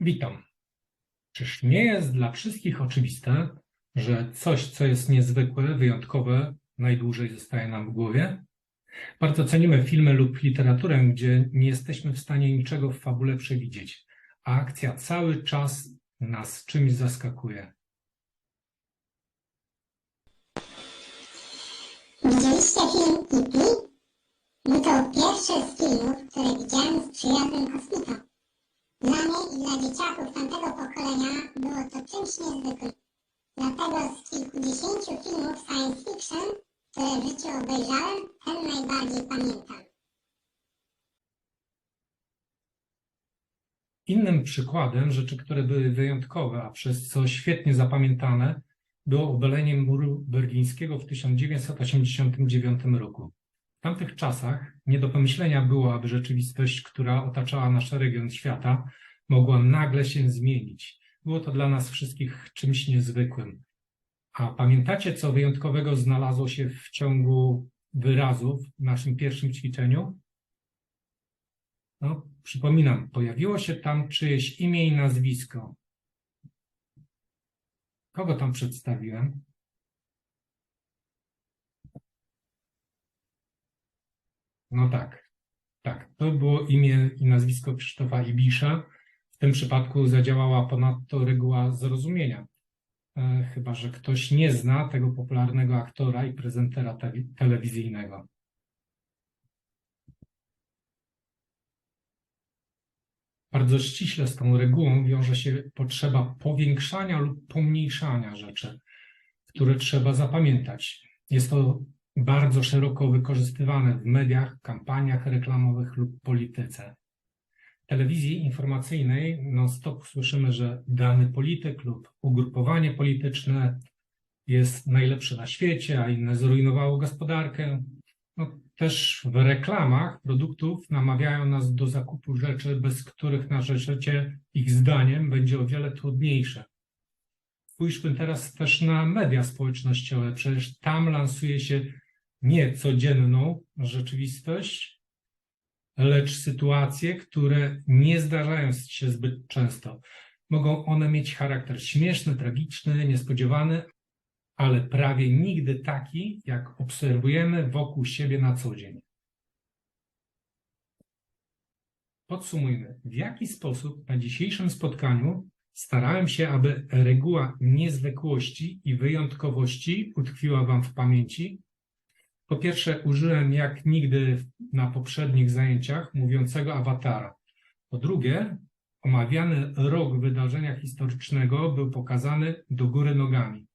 Witam. Czyż nie jest dla wszystkich oczywiste, że coś, co jest niezwykłe, wyjątkowe, najdłużej zostaje nam w głowie? Bardzo cenimy filmy lub literaturę, gdzie nie jesteśmy w stanie niczego w fabule przewidzieć, a akcja cały czas nas czymś zaskakuje. Widzieliście film E.T.? No to pierwszy z filmów, które widziałem z przyjazdem kosmita. Dla mnie i dla dzieciaków tamtego pokolenia było to czymś niezwykłym. Dlatego z kilkudziesięciu filmów science fiction, które w życiu obejrzałem, ten najbardziej pamiętam. Innym przykładem rzeczy, które były wyjątkowe, a przez co świetnie zapamiętane, było obalenie muru berlińskiego w 1989 roku. W tamtych czasach nie do pomyślenia było, aby rzeczywistość, która otaczała nasz region świata, mogła nagle się zmienić. Było to dla nas wszystkich czymś niezwykłym. A pamiętacie, co wyjątkowego znalazło się w ciągu wyrazów w naszym pierwszym ćwiczeniu? No, przypominam, pojawiło się tam czyjeś imię i nazwisko. Kogo tam przedstawiłem? No tak, tak. To było imię i nazwisko Krzysztofa Ibisza. W tym przypadku zadziałała ponadto reguła zrozumienia. E, chyba, że ktoś nie zna tego popularnego aktora i prezentera te telewizyjnego. Bardzo ściśle z tą regułą wiąże się potrzeba powiększania lub pomniejszania rzeczy, które trzeba zapamiętać. Jest to bardzo szeroko wykorzystywane w mediach, kampaniach reklamowych lub polityce. W telewizji informacyjnej non-stop słyszymy, że dany polityk lub ugrupowanie polityczne jest najlepsze na świecie, a inne zrujnowało gospodarkę. No, też w reklamach produktów namawiają nas do zakupu rzeczy, bez których nasze życie, ich zdaniem, będzie o wiele trudniejsze. Spójrzmy teraz też na media społecznościowe. Przecież tam lansuje się nie codzienną rzeczywistość, lecz sytuacje, które nie zdarzają się zbyt często. Mogą one mieć charakter śmieszny, tragiczny, niespodziewany, ale prawie nigdy taki, jak obserwujemy wokół siebie na co dzień. Podsumujmy, w jaki sposób na dzisiejszym spotkaniu starałem się, aby reguła niezwykłości i wyjątkowości utkwiła Wam w pamięci. Po pierwsze, użyłem jak nigdy na poprzednich zajęciach mówiącego awatara. Po drugie, omawiany rok wydarzenia historycznego był pokazany do góry nogami.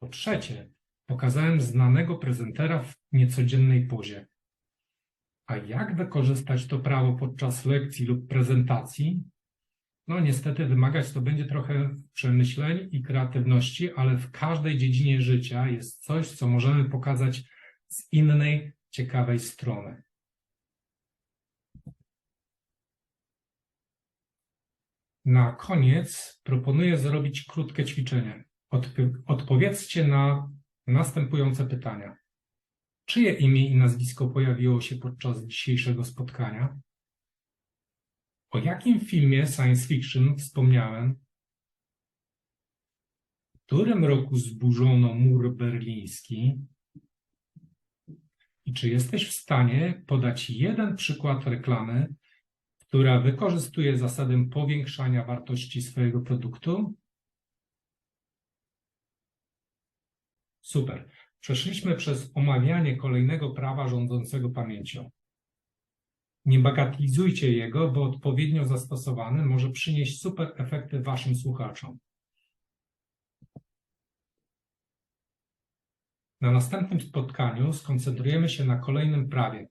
Po trzecie, pokazałem znanego prezentera w niecodziennej pozie. A jak wykorzystać to prawo podczas lekcji lub prezentacji? No niestety wymagać to będzie trochę przemyśleń i kreatywności, ale w każdej dziedzinie życia jest coś, co możemy pokazać z innej, ciekawej strony. Na koniec proponuję zrobić krótkie ćwiczenie. Odp- odpowiedzcie na następujące pytania. Czyje imię i nazwisko pojawiło się podczas dzisiejszego spotkania? O jakim filmie science fiction wspomniałem? W którym roku zburzono mur berliński? I czy jesteś w stanie podać jeden przykład reklamy, która wykorzystuje zasadę powiększania wartości swojego produktu? Super. Przeszliśmy przez omawianie kolejnego prawa rządzącego pamięcią. Nie bagatelizujcie jego, bo odpowiednio zastosowany może przynieść super efekty Waszym słuchaczom. Na następnym spotkaniu skoncentrujemy się na kolejnym prawie.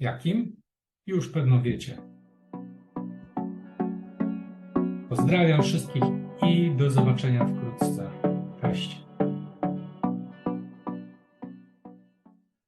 Jakim? Już pewno wiecie. Pozdrawiam wszystkich i do zobaczenia wkrótce. Cześć.